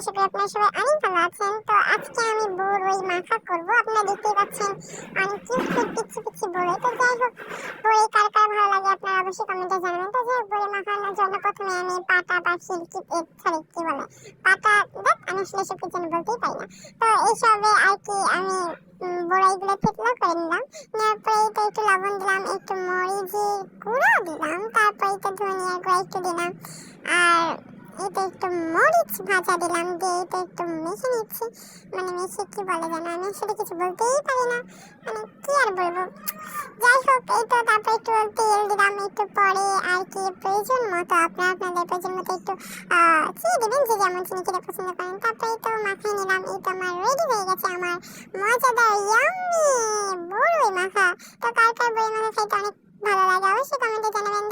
আশা করি সবাই অনেক ভালো আছেন। তো আজকে আমি বড়ই মাখা করব। আপনারা দেখতেই পাচ্ছেন অনেক কিউট পিচ্ছি পিচ্ছি বড়ই তো যাই হোক বড়ই কার কার ভালো লাগে আপনারা অবশ্যই কমেন্টে জানাবেন। তো যাই বড়ই মাখানোর জন্য প্রথমে আমি পাটা বা শিলকি সরি কি বলে? পাটা, দেখ, আমি আসলে সব কিছু বলতেই পারি না। তো এইসবে আর কি আমি বড়াইগুলো থেতলা করে নিলাম। নেওয়ার পরে এটা একটু লবণ দিলাম, একটু মরিচের গুঁড়ো দিলাম। তারপর এটা ধনিয়ার গুঁড়ো একটু দিলাম। আর এটা একটু মরিচ ভাজা দিলাম দিয়ে এটা একটু মেখে নিচ্ছি। মানে মেখে কি বলে যেন আমি আসলে কিছু বলতেই পারি না। মানে কি আর বলব? যাই হোক, এই তারপর একটু তেল দিলাম, একটু পরে আর কি প্রয়োজন মতো আপনারা আপনাদের প্রয়োজন মতো একটু চিনি দেবেন, যে যেমন চিনি খেতে পছন্দ করেন। তারপরে তো মাখিয়ে নিলাম, এই তো আমার রেডি হয়ে গেছে আমার মজাদার ইয়াম্মি বড়ই মাখা। তো কার কার বড়ই মাখা খাইতে অনেক ভালো লাগে অবশ্যই কমেন্টে জানাবেন।